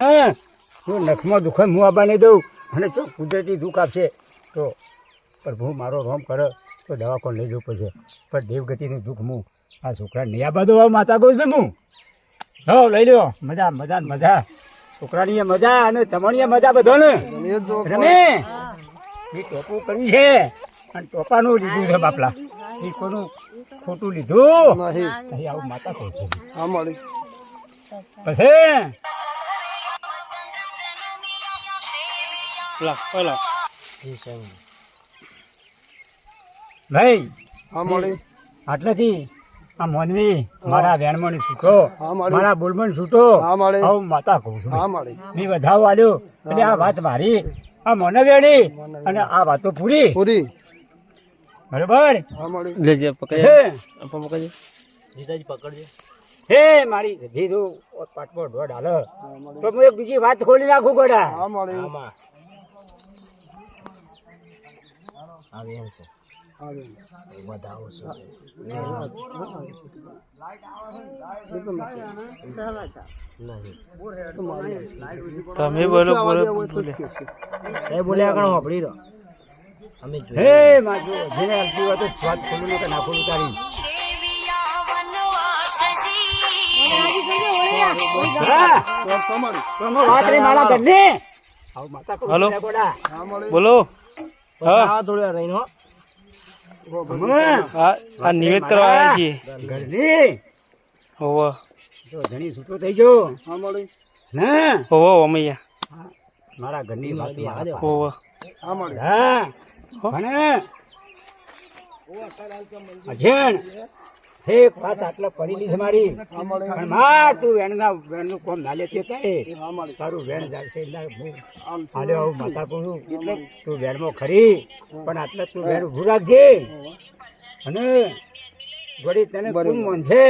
હા? હું નખમાં દુઃખે હું આબાને દઉં. અને જો કુદરતી દુઃખ આપશે તો પ્રભુ મારો રોમ કરે તો દવાખાને લઈ જવું પડશે. પણ દેવગતિનું દુઃખ હું આ છોકરા નહીં આબા દો માતા કહું છું હું હો લઈ લ્યો. મજા મજા ને મજા. છોકરાની મજા અને તમારી મજા બધો ને રમે. એ ટોપું કર્યું છે. અને ટોપાનું લીધું છે બાપલા. એ કોનું ખોટું લીધું? આવું માતા કહું છું. હા મળી પછી ભાઈ હા મળી આટલેથી આ મોનવી મારા વેણમાં છૂટો હા, મારા બોલમાં છૂટો હા, માતા કહું છું. હા મળી મેં બધા વાલ્યો એટલે આ વાત મારી આ મને વેણી અને આ વાતો પૂરી. પૂરી. બરોબર? હા મળી લેજે હે. પકડજે. જીતાજી પકડજે. હે મારી જીજુ પાટપો ઢોઢ હાલ. તો હું એક બીજી વાત ખોલી નાખું ગોડા. હા મળી આમાં આવે એમ છે. વધાવો છે. તમે બોલો બોલો. એ બોલ્યા કણ હોપડી રહો અમે જોઈએ હે માજો જેને અલતી હોય તો સ્વાદ ખોલું કે ના ઉતારી હાલો. બોલો. હા. આ થોડી રહીને હો. આ આ નિવેદ કરવા આવ્યા છીએ. ઘરની. હોવો. જો ધણી છૂટો થઈ ગયો. હા? મળી ને હોવો અમૈયા મારા ઘરની વાત હોવો. હા. મળી હા. ભણે. અજણ એક વાત આટલા પડી છે મારી. હા પણ માં તું વેણના વેણનું કોમ ના લેતી થાય હા તારું વેણ જાય છે હું હાલે આવું માતા કહું તું વેણમાં ખરી પણ આટલે તું વેણ ઉભું રાખજે. અને વળી તને કોણ મન છે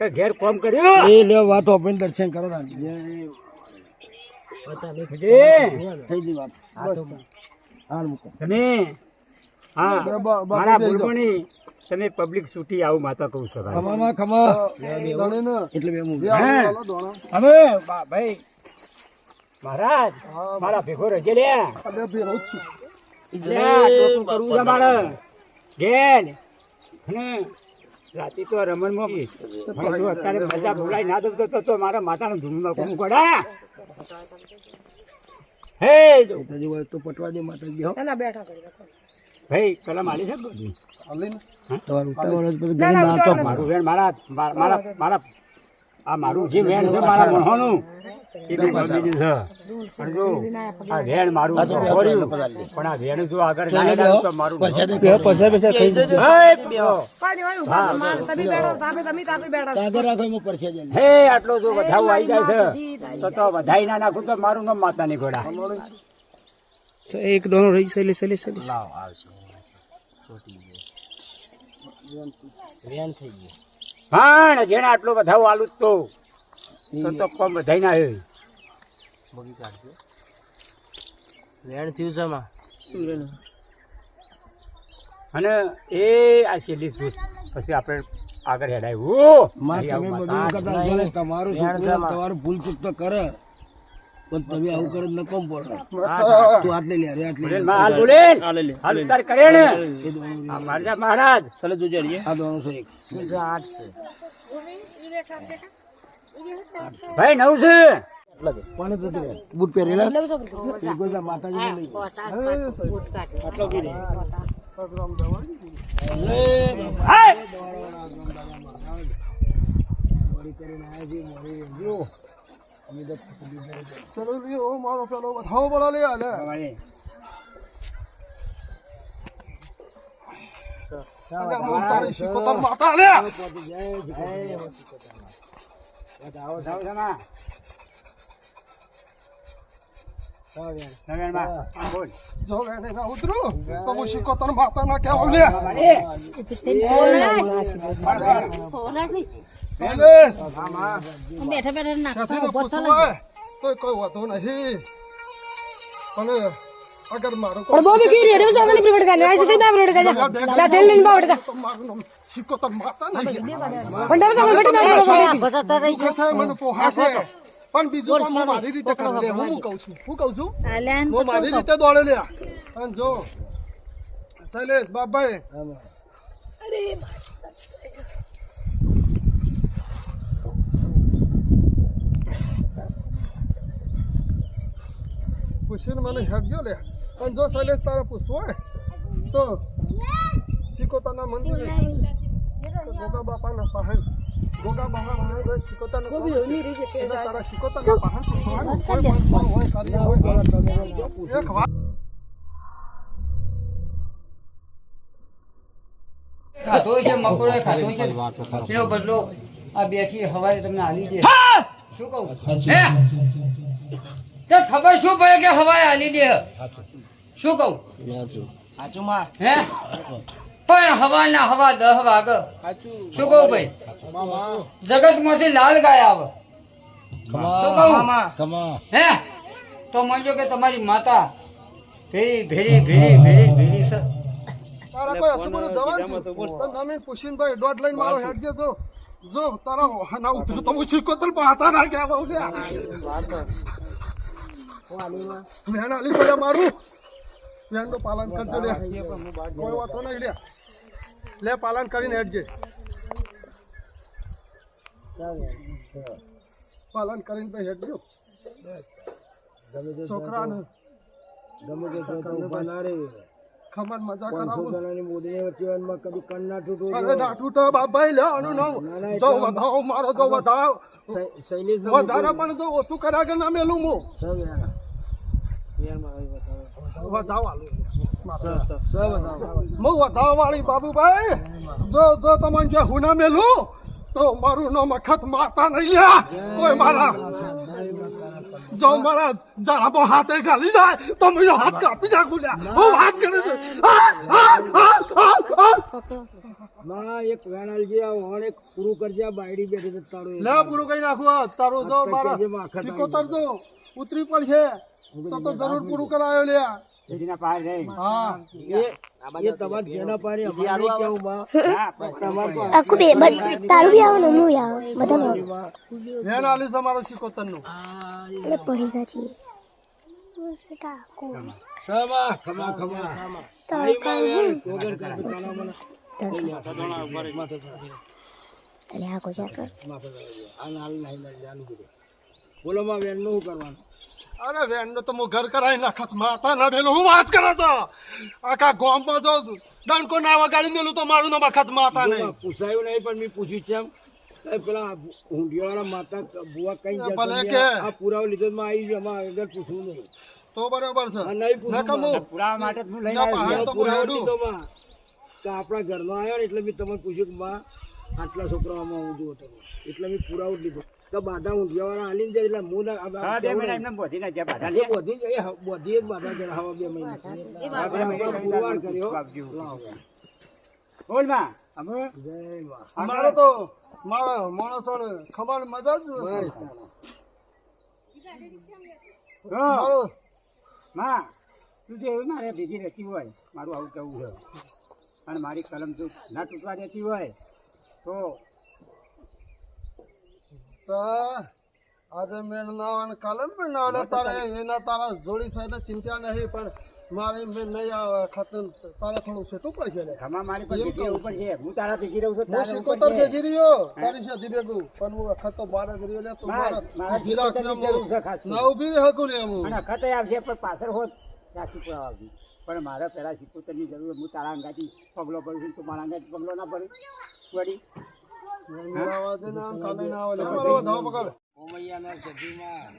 કે ઘેર કોમ કર્યું? એ લે વાતો ઓપન દર્શન કરો ના. થઈ ગઈ વાત. હાલ મૂકો. તમે હા મારા બેસજો. તમે પબ્લિક છૂટી આવું માતા કહું છું. ખમા ખમા એટલે બે. હવે ભાઈ મહારાજ મારા ભેગો રજે લે. અરે છું. કરવું છે મારે. ઘેર અને રાતે તો રમણમાં અત્યારે મજા ભૂલાઈ ના દઉં તો- મારા માતાનું ધૂમમાં કોણ કડા હે તો પટવા દે માતાજી હો. ભાઈ કલમ આલી છે બધી મારું વેણ મારા મારા મારા આ મારું જે વેણ છે મારા મણવાનું એ બી છે. જો આ વેણ મારું છોડ્યું પણ આ વેણ જો આગળ તો મારું પૈસા પૈસા થઈ જશે હે, બેહો. કાગળ રાખો એમાં પરસે દે. હે આટલો જો વધાવો આવી જાય છે. તો તો વધાઈ ના નાખું તો મારું નામ માતા ની ઘોડા. એક દોનો રહી સલી સલી સલી. વેન થઈ ગઈ પણ જેને આટલો બધા આલુ જ તો તો તો કોમ બધાઈ ના આવ્યું બગી કાઢજો. વેણ થયું છે માં અને એ આ છેલ્લી પછી આપણે આગળ હેડાયું. તમારું તમારું ભૂલ ચૂક તો કરે. પણ તમે આવું કરે ન કોમ પડે તું હાથ લઈ લે અરે હાથ લઈ લે હાલ બોલે હાલ લઈ લે હાલ ઉતાર કરે ને આ મારા મહારાજ ચલો જો રહીએ આ દોણું છે એક આઠ છે ભાઈ નવ છે જતું રહે બૂટ પહેરેલા માતાજી લઈ અલે હું તારી શીખો તાર માતા લે આવો જાઓ જમા નવેનમાં આમ બોલ જો એને ના માતા ના કેવા લે મારી ચાલે બેઠા બેઠા સાથી તો નાખો પૂછવું હોય તો કોઈ વાતો નહીં પણ અગર મારું પણ બહુ બી કીરી રેડિયો સાગલી પ્રિવેટ ગાલે આ સુધી બે પ્રિવેટ ગાલે લા તેલ લીન બાવડે તો મારું નામ શીખો તાર માતા નહીં પણ ડબ સાગલ બેટી મેં પૂછે છે મને પોહા છે પણ બીજું પણ મારી રીતે કરી લે હું હું કહું છું. હું કહું છું? હું મારી રીતે દોડે લે અને જો શૈલેષ બાપભાઈ પૂછીને મને હેડજો લે અને જો શૈલેષ તારે પૂછવું હોય તો શીકોતાના મંદિરે ગોગા બાપાના પહાડ ગોગા બાપા મહારાજ શીકોતાના એટલે તારા શીકોતાના પહાડ પૂછવાનું કોઈ પણ કામ હોય કાર્ય હોય એક વાત ખાધો છે મકોડો ખાધો છે. બદલો. આ બેઠી હવારે તમને આલી દે. શું કહું? તે ખબર શું પડે કે હવાએ આલી દે? શું કહું? સાચું. માં. હે? પણ હવા ના હવા દહ વાગ. શું કહું ભાઈ? જગતમાંથી લાલ ગાય આવે. હે? તો માનજો કે તમારી માતા ભેરી ભેરી ભેરી ભેરી ભેરી સર તારા કોઈ હસુબરું જવાનું છે? પણ તમે પૂછીને ભાઈ દોઢ લઈને મારો હેડજે જો. જો તારા ના ઉતરું તો હું શીકોતર પાસા ના ગયા બહુ વેણ આલી પડે મારું વેણનું પાલન કરજો લે. કોઈ વાતો નહીં લે. લે પાલન કરીને હેડજે. પાલન કરીને ભાઈ હેડજો. છોકરાને ગમે તે ના ખબર મજા કરાવો. જણાની વચ્ચેમાં કદી કન ના તૂટવું અરે તો વધાવો, મારો જો વધાવ. શૈલેષ વધારે પણ જો ઓછું ના મેલું હું સબ વાળી બાબુભાઈ. જો જો તમને જે હું મેલું તો મારું નામ અખત માતા નહીં લ્યા. કોઈ મારા જો મારા જરા હાથે ગાલી જાય તો મેં હાથ કાપી નાખું લ્યા. હું વાત કરે છે. આ, એક વેણાલજી આ હોણ એક પૂરું કરજે આ બાયડી બેઠી તારું. લે પૂરું કઈ નાખું. તારું જો મારા સિકોતર જો ઉતરી પડશે. તો તો જરૂર પૂરું કરાયો લ્યા એના પાર નહીં હા. એ તમારે જેના પારે અમારે કેવું માં આખું બે તારું બી આવે ને હું આવે. બધા નું એટલે પડી ગયા છીએ. સમા ખમા ખમા. કીધું બોલો માં નું કરવાનું? અરે વેન નો તો હું ઘર કરાવી નાખત માતા ના બેલું હું વાત કરો તો. આખા ગામમાં જો ડંકો ના વગાડી મેલું તો મારું ના વખત માતા નહીં. પૂછાયું નહીં પણ મેં પૂછ્યું છે પેલા ઊંધિયાવાળા માતા બુવા કઈ ભલે જતા કે. આ પુરાવો લીધો માં આવી ગયો અમારે આગળ પૂછવું નહીં. તો બરાબર છે. નહીં પૂછવું પુરાવા માટે હું લઈને આવ્યો તો પુરાવો લીધો માં. તો આપણા ઘરનો આવ્યો ને એટલે મેં તમને પૂછ્યું કે માં આટલા છોકરાઓમાં હું જોઉં તમે એટલે મેં પુરાવો લીધો. કે બાધા ઊંધિયાવાળા હાલીને જાય એટલે મૂળ ના હા, બે મહિના એમને બોધી નાખ્યા પાછા. બાધા બધી જ એ હ- બધી જ બાધા જરા હવા બે મહિના બે મહિના પુરવાર કર્યો. બોલમાં અમે જય માં મારો તો મારા માણસો ખબર મજા જ માં તું જે એવું મારે ભેગી રહેતી હોય મારું આવું કેવું છે? અને મારી કલમ જો ના તૂટવા દેતી હોય તો તો આજે મેળ કલમ કાલે પણ ના તારે એના તારા જોડી સાથે ચિંતા નહીં પણ મારે મેં નહીં આવે. ખાતર તારે થોડું સેટું પડશે લે ખમા મારી પર ભેગી ઉપર છે. હું તારા ભેગી રહું છું હું સિકોતર. ભેગી રહ્યો. તારી સાથે ભેગું. પણ હું અખત તો બાર જ રહ્યો લે તું મારા સિકોતરની ને. ના ઊભી રહે શકું ને હું. અને અખત આવશે પણ પાછળ હોત પુરાવા આવતી પણ મારે પહેલા સિકોતરની જરૂર હું તારા અંગાથી પગલો કરું છું તું મારા અંગાથી પગલો ના પડે વળી ઓમૈયાના સદીમાં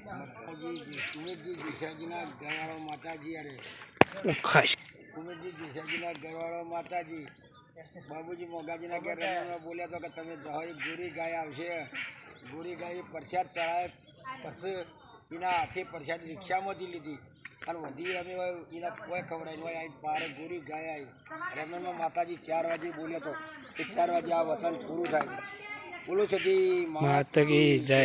સુમેશજી દિશાજીના ઘરવાળો માતાજી અરે. સુમેશજી દિશાજીના ઘરવાળો માતાજી. બાબુજી મોગાજીના ઘેર રમીમાં બોલ્યા તો કે તમે જાઓ ગુરી ગાય આવશે. ગુરી ગાય પ્રસાદ ચડાય પછી એના હાથે પ્રસાદ રિક્ષામાંથી લીધી. અને વધી અમે એના કોઈ ખવડાવી હોય આવી બારે ગોરી ગાય આવી રમણમાં માતાજી ચાર વાગે બોલ્યો તો કે ચાર વાગે આ વતન પૂરું થાય. બોલો છતી માતા કી જય.